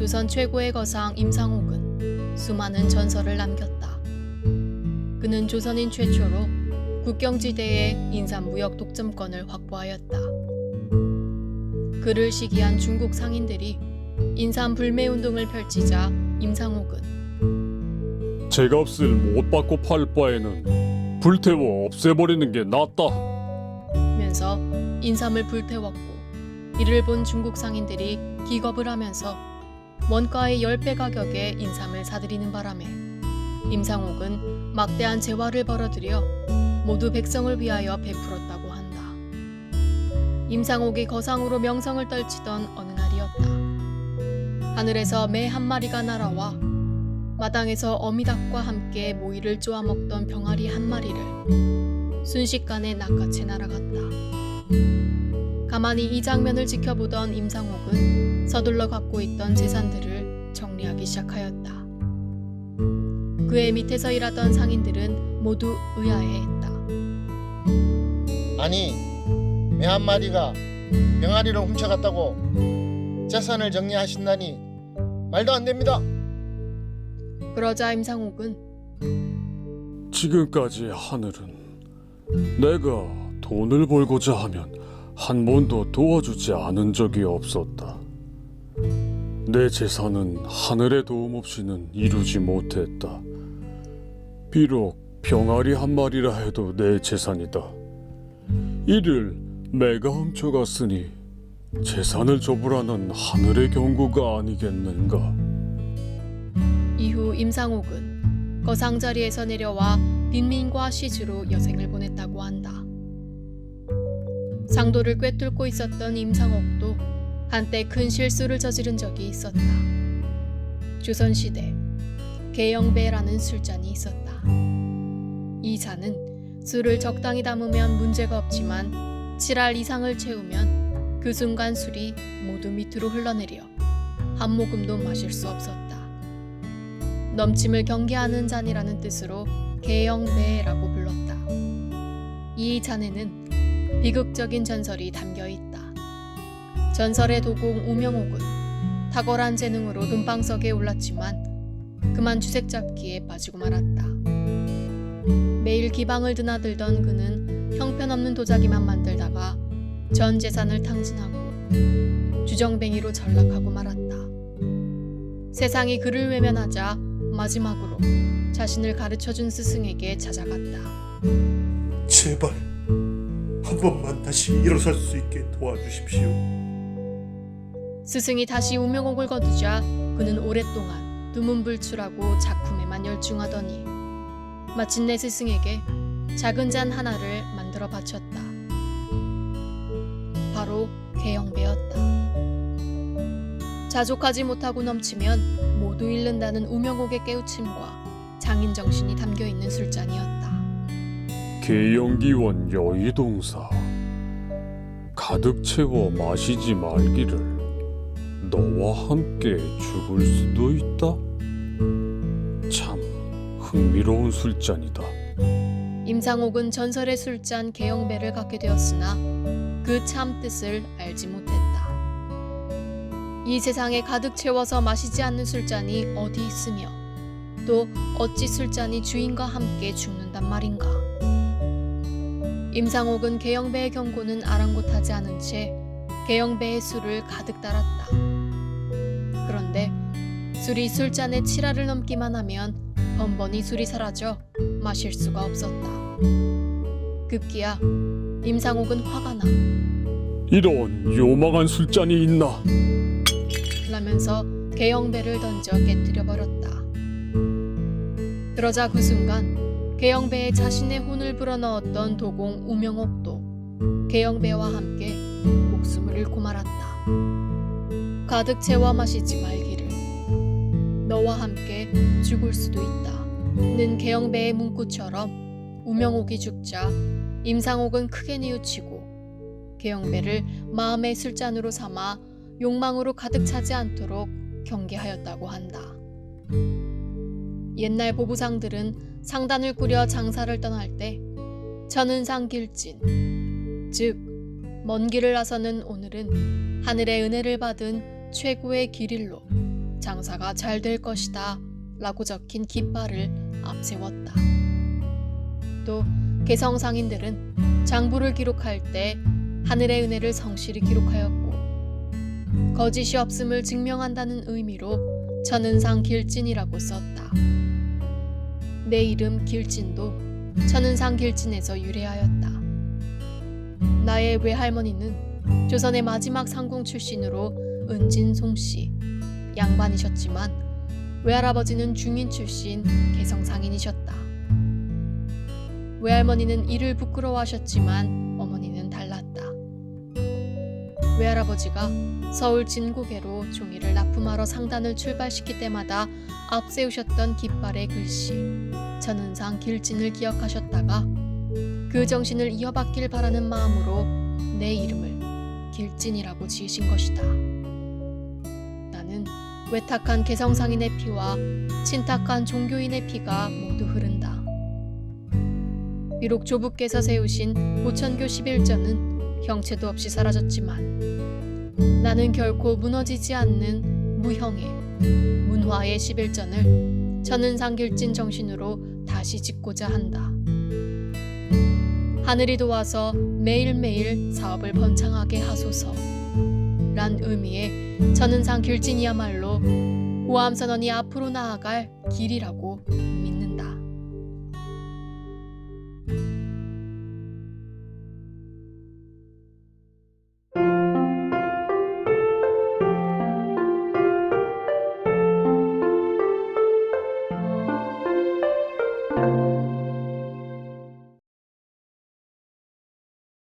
조선 최고의 거상 임상옥은 수많은 전설을 남겼다. 그는 조선인 최초로 국경지대에 인삼무역 독점권을 확보하였다. 그를 시기한 중국 상인들이 인삼 불매 운동을 펼치자 임상옥은 제 값을 못 받고 팔 바에는 불태워 없애버리는 게 낫다. 면서 인삼을 불태웠고 이를 본 중국 상인들이 기겁을 하면서 원가의 10배 가격에 인삼을 사들이는 바람에 임상옥은 막대한 재화를 벌어들여 모두 백성을 위하여 베풀었다고 한다. 임상옥이 거상으로 명성을 떨치던 어느 날이었다. 하늘에서 매 한 마리가 날아와 마당에서 어미닭과 함께 모이를 쪼아 먹던 병아리 한 마리를 순식간에 낚아채 날아갔다. 가만히 이 장면을 지켜보던 임상옥은 서둘러 갖고 있던 재산들을 정리하기 시작하였다. 그의 밑에서 일하던 상인들은 모두 의아해했다. 아니 매 한 마리가 병아리를 훔쳐갔다고 재산을 정리하신다니 말도 안 됩니다. 그러자 임상옥은 지금까지 하늘은 내가 돈을 벌고자 하면 한 번도 도와주지 않은 적이 없었다. 내 재산은 하늘의 도움 없이는 이루지 못했다. 비록 병아리 한 마리라 해도 내 재산이다. 이를 내가 훔쳐갔으니 재산을 줘보라는 하늘의 경고가 아니겠는가? 이후 임상옥은 거상 자리에서 내려와 빈민과 시주로 여생을 보냈다고 한다. 상도를 꿰뚫고 있었던 임상옥도 한때 큰 실수를 저지른 적이 있었다. 조선시대 개영배라는 술잔이 있었다. 이 잔은 술을 적당히 담으면 문제가 없지만 7알 이상을 채우면 그 순간 술이 모두 밑으로 흘러내려 한 모금도 마실 수 없었다. 넘침을 경계하는 잔이라는 뜻으로 개영배라고 불렀다. 이 잔에는 비극적인 전설이 담겨 있다. 전설의 도공 우명옥은 탁월한 재능으로 금방석에 올랐지만 그만 주색 잡기에 빠지고 말았다. 매일 기방을 드나들던 그는 형편없는 도자기만 만들다가 전 재산을 탕진하고 주정뱅이로 전락하고 말았다. 세상이 그를 외면하자 마지막으로 자신을 가르쳐준 스승에게 찾아갔다. 제발 한 번만 다시 일어설 수 있게 도와주십시오. 스승이 다시 우명옥을 거두자 그는 오랫동안 두문불출하고 작품에만 열중하더니 마침내 스승에게 작은 잔 하나를 만들어 바쳤다. 바로 개영배였다. 자족하지 못하고 넘치면 모두 잃는다는 우명옥의 깨우침과 장인 정신이 담겨 있는 술잔이었다. 개영기원 여의동사 가득 채워 마시지 말기를 너와 함께 죽을 수도 있다. 참 흥미로운 술잔이다. 임상옥은 전설의 술잔 개영배를 갖게 되었으나 그 참 뜻을 알지 못했다. 이 세상에 가득 채워서 마시지 않는 술잔이 어디 있으며 또 어찌 술잔이 주인과 함께 죽는단 말인가. 임상옥은 개영배의 경고는 아랑곳하지 않은 채 개영배의 술을 가득 따랐다. 그런데 술이 술잔의 칠알을 넘기만 하면 번번이 술이 사라져 마실 수가 없었다. 급기야 임상옥은 화가 나 이런 요망한 술잔이 있나? 라면서 개영배를 던져 깨뜨려 버렸다. 그러자 그 순간 개영배에 자신의 혼을 불어넣었던 도공 우명옥도 개영배와 함께 목숨을 잃고 말았다. 가득 채워 마시지 말기를 너와 함께 죽을 수도 있다. 는 개영배의 문구처럼 우명옥이 죽자 임상옥은 크게 뉘우치고 개영배를 마음의 술잔으로 삼아 욕망으로 가득 차지 않도록 경계하였다고 한다. 옛날 보부상들은 상단을 꾸려 장사를 떠날 때 천은상 길진 즉 먼 길을 나서는 오늘은 하늘의 은혜를 받은 최고의 길일로 장사가 잘 될 것이다 라고 적힌 깃발을 앞세웠다. 또 개성 상인들은 장부를 기록할 때 하늘의 은혜를 성실히 기록하였고 거짓이 없음을 증명한다는 의미로 천은상 길진이라고 썼다. 내 이름 길진도 천은상 길진에서 유래하였다. 나의 외할머니는 조선의 마지막 상궁 출신으로 은진송 씨 양반이셨지만 외할아버지는 중인 출신 개성상인이셨다. 외할머니는 이를 부끄러워하셨지만. 외할아버지가 서울 진고개로 종이를 납품하러 상단을 출발시킬 때마다 앞세우셨던 깃발의 글씨 천은상 길진을 기억하셨다가 그 정신을 이어받길 바라는 마음으로 내 이름을 길진이라고 지으신 것이다. 나는 외탁한 개성상인의 피와 친탁한 종교인의 피가 모두 흐른다. 비록 조부께서 세우신 보천교 11전은 형체도 없이 사라졌지만 나는 결코 무너지지 않는 무형의 문화의 11전을 천은상 길진 정신으로 다시 짓고자 한다. 하늘이 도와서 매일매일 사업을 번창하게 하소서. 란 의미의 천은상 길진이야말로 호암선언이 앞으로 나아갈 길이라고